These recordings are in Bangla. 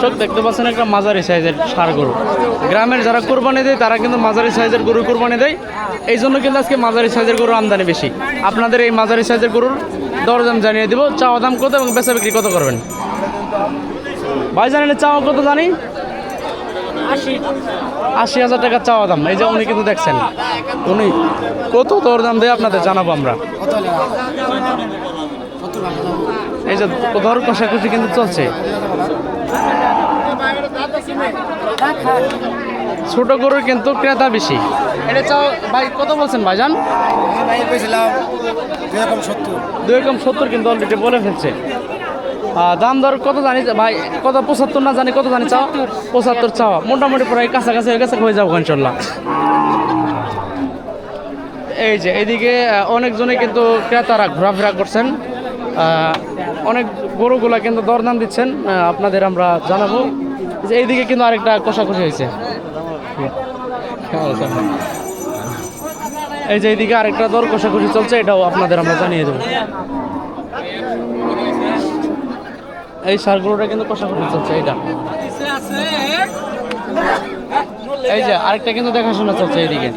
দর্শক দেখতে পাচ্ছেন একটা মাঝারি সাইজের সার গরু। গ্রামের যারা কোরবানি দেয় তারা কিন্তু মাঝারি সাইজের গরু কোরবানি দেয়। এই জন্য কিন্তু আজকে মাঝারি সাইজের গরু আমদানি বেশি। আপনাদের এই মাঝারি সাইজের গরুর দরদাম জানিয়ে দিব। চাওয়া দাম কত এবং বেচা বিক্রি কত করবেন? ভাই জানেন চাওয়া কত জানি? আশি। হাজার টাকা চাওয়া দাম। এই যে উনি কিন্তু দেখছেন। উনি কত দরদাম দেয় আপনাদের জানাব আমরা। এই যে দর কষাকষি কিন্তু চলছে। ছোট গরুর কিন্তু ক্রেতা বেশি। এটা চাও ভাই কত বলছেন ভাইজান? দুই রকম সত্তর। কিন্তু অলরেডি বলে ফেলছে। দাম দর কত জানি ভাই কত পঁচাত্তর না জানি কত জানি চাও? পঁচাত্তর। চাওয়া মোটামুটি প্রায় কাছাকাছি হয়ে গেছে হয়ে যাব ইনশাল্লাহ। এই যে এদিকে অনেকজনে কিন্তু ক্রেতারা ঘোরাফেরা করছেন। অনেক গরুগুলা কিন্তু দরদাম দিচ্ছেন। আপনাদের আমরা জানাব। যে এইদিকে কিন্তু আরেকটা কষাকষি হয়েছে। এই যে এইদিকে আরেকটা দর কষাকষি চলছে, এটাও আপনাদের আমরা জানিয়ে দেবো। এই সারগুলোটা কিন্তু কষাকষি চলছে এটা এই যে আরেকটা কিন্তু দেখাশোনা চলছে এইদিকে।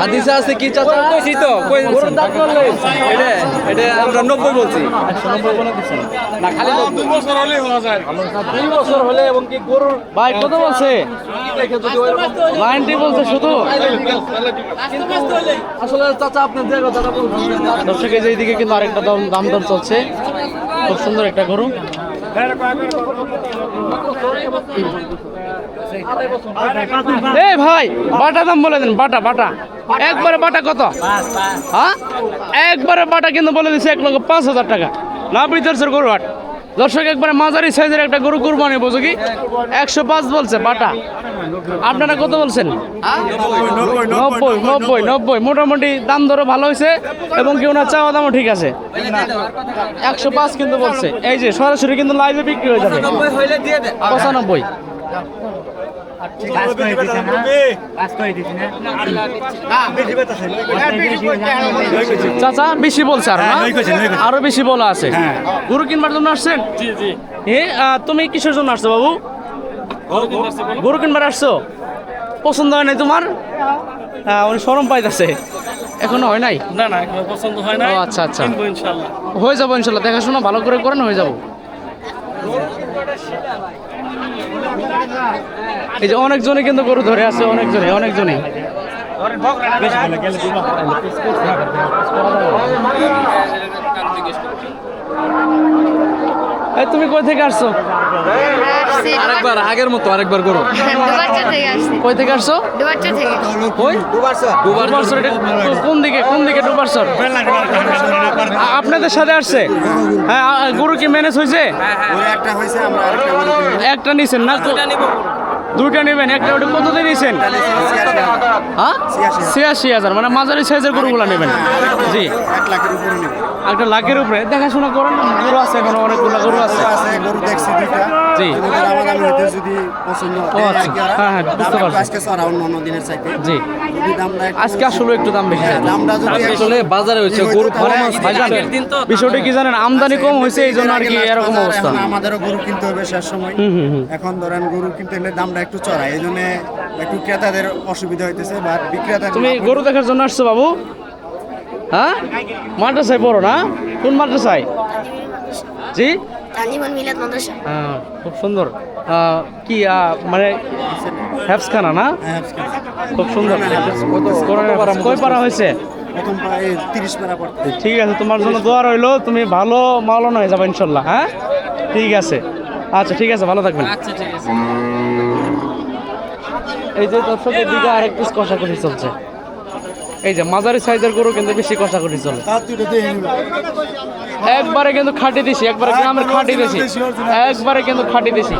হাদিসে আছে কি চাচা? কইছি তো গরুর দাম বললে এটা এটা আমরা 90 বলছি। একশো নব্বই বলে দিচ্ছেন না খালি 2 বছর হলে হওয়া যায়। 2 বছর হলে এবং কি গরুর ভাই কত বলছে? দেখে যদি ওইরকম নাইনটি বলছে শুধু? আসলে চাচা আপনি যে কথাটা বলছেন এইদিকে কিন্তু আরেকটা দাম দাম দর চলছে। খুব সুন্দর একটা গরু। এই ভাই, বাটা দাম বলে দিন, বাটা বাটা। একবারে বাটা কত? হ্যাঁ? একবারে বাটা কিন্তু বলে দিচ্ছে এক লক্ষ পাঁচ হাজার টাকা। না, বিদেশের গরু হাট দর্শক একবারে মাঝারি সাইজের একটা গরু কুরবানি বোঝো কি একশো পাঁচ বলছে বাটা। আপনারা কত বলছেন? নব্বই নব্বই নব্বই মোটামুটি দাম ধরো ভালো হয়েছে এবং কি ওনার চাওয়া দামও ঠিক আছে। একশো পাঁচ কিন্তু বলছে। এই যে সরাসরি কিন্তু লাইভে বিক্রি হয়ে যাবে। 90 হইলে দিয়ে দে। পঁচানব্বই। চাচা বেশি বলছে আর না? আরও বেশি বলা আছে। গরু কিনবার জন্য আসছেন? জি জি। এ তুমি কিসের জন্য আসছো বাবু? গরু কিনবার আসছো পছন্দ হয় নাই তোমার? হ্যাঁ উনি সরম পাইতেছে। এখনও হয় নাই? না না এখনও পছন্দ হয় না আচ্ছা আচ্ছা। হয়ে যাব ইনশাল্লাহ দেখাশোনা ভালো করে করেন হয়ে যাব। এই যে অনেকজনে কিন্তু গরু ধরে আছে অনেকজনে অনেকজনে এই তুমি কই থেকে আসছো? আরেকবার আগের মতো আরেকবার আসছে। কই থেকে আসছো? কই? কোন দিকে কোন দিকে ডুবারসর আপনাদের সাথে আসছে? হ্যাঁ গরু কি ম্যানেজ হয়েছে? গরু কিনবো। একটা নিছেন না দুইটা নেবেন একটা ওটা কত দিয়ে হ্যাঁ? ছিয়াশি হাজার মানে মাঝারি সাইজের গরুগুলো নেবেন। জি। একটা লাখের উপরে। দেখাশোনা করেন গরু আছে এখন অনেকগুলো গরু আছে। গরু দেখছি দুইটা জি। যদি পছন্দ হয় আচ্ছা। হ্যাঁ, হ্যাঁ, বুঝতে পারছি। আজকে অন্য দিনের চাইতে জি। আজকে আসলে একটু দাম বেশি। হ্যাঁ, দামটা যদি আসলে বাজারে হইতো গরু দিন তো বিষয়টা কি জানেন? আমদানি কম হয়েছে এই জন্য আর কি এরকম অবস্থা। আমাদেরও গরু কিনতে হবে শেষ সময়। এখন ধরেন গরু কিনতে হলে দামটা একটু চড়া এই জন্য একটু ক্রেতাদের অসুবিধা হইতেছে বা বিক্রেতা তুমি গরু দেখার জন্য আসছো বাবু? হ্যাঁ? মাদ্রাসায় পড়ো না? কোন মাদ্রাসায়? জি? মিলাদ মাদ্রাসা। হ্যাঁ, খুব সুন্দর। কি মানে হ্যাপসখানা না? খুব সুন্দর। কোরআনের হাফেজ। কয় পারা হয়েছে? ঠিক আছে তোমার জন্য দোয়া রইল তুমি ভালো মাওলানা হয়ে যাবে ইনশাল্লাহ হ্যাঁ? ঠিক আছে। আচ্ছা ঠিক আছে ভালো থাকবেন। আচ্ছা ঠিক আছে। এই যে দর্শকের দিকে আরেক পিস কষাকষি চলছে। এই যে মাঝারি সাইজের গরু কিন্তু বেশি কষাকষি চলে। একবারে কিন্তু খাটি দিছি একবারে গ্রামের খাটি দিছি একবারে কিন্তু খাটি দিছি